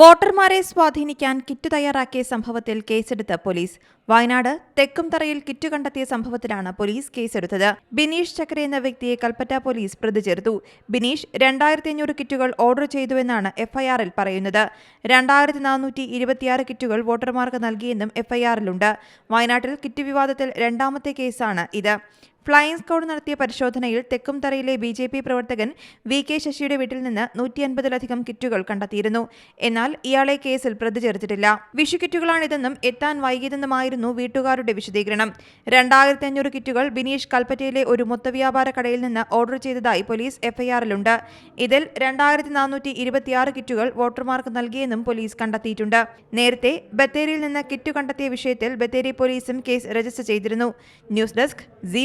വോട്ടർമാരെ സ്വാധീനിക്കാൻ കിറ്റ് തയ്യാറാക്കിയ സംഭവത്തിൽ കേസെടുത്ത പോലീസ്. വയനാട് തെക്കുംതറയിൽ കിറ്റ് കണ്ടെത്തിയ സംഭവത്തിലാണ് പോലീസ് കേസെടുത്തത്. ബിനീഷ് ചക്കര എന്ന വ്യക്തിയെ കൽപ്പറ്റ പോലീസ് പ്രതി ചേർത്തു ബിനീഷ് രണ്ടായിരത്തി അഞ്ഞൂറ് കിറ്റുകൾ ഓർഡർ ചെയ്തുവെന്നാണ് എഫ്ഐആറിൽ പറയുന്നത്. രണ്ടായിരത്തി നാനൂറ്റി ഇരുപത്തിയാറ് കിറ്റുകൾ വോട്ടർമാർക്ക് നൽകിയെന്നും എഫ്ഐആറിലുണ്ട്. വയനാട്ടിൽ കിറ്റ് വിവാദത്തിൽ രണ്ടാമത്തെ കേസാണ് ഇത്. ഫ്ലൈയിങ് സ്ക്വാഡ് നടത്തിയ പരിശോധനയിൽ തെക്കുംതറയിലെ ബി ജെ പി പ്രവർത്തകൻ വി കെ ശശിയുടെ വീട്ടിൽ നിന്ന് നൂറ്റി അൻപതിലധികം കിറ്റുകൾ കണ്ടെത്തിയിരുന്നു. എന്നാൽ ഇയാളെ കേസിൽ പ്രതി ചേർത്തിട്ടില്ല വിഷു കിറ്റുകളാണിതെന്നും എത്താൻ വൈകിയതെന്നുമായിരുന്നു വീട്ടുകാരുടെ വിശദീകരണം. രണ്ടായിരത്തി അഞ്ഞൂറ് കിറ്റുകൾ ബിനീഷ് കൽപ്പറ്റയിലെ ഒരു മൊത്തവ്യാപാര കടയിൽ നിന്ന് ഓർഡർ ചെയ്തതായി പോലീസ് എഫ്ഐആറിലുണ്ട്. ഇതിൽ രണ്ടായിരത്തി നാനൂറ്റി ഇരുപത്തിയാറ് കിറ്റുകൾ വോട്ടർമാർക്ക് നൽകിയെന്നും പോലീസ് കണ്ടെത്തിയിട്ടുണ്ട്. നേരത്തെ ബത്തേരിയിൽ നിന്ന് കിറ്റ് കണ്ടെത്തിയ വിഷയത്തിൽ ബത്തേരി പോലീസും കേസ് രജിസ്റ്റർ ചെയ്തിരുന്നു. News desk C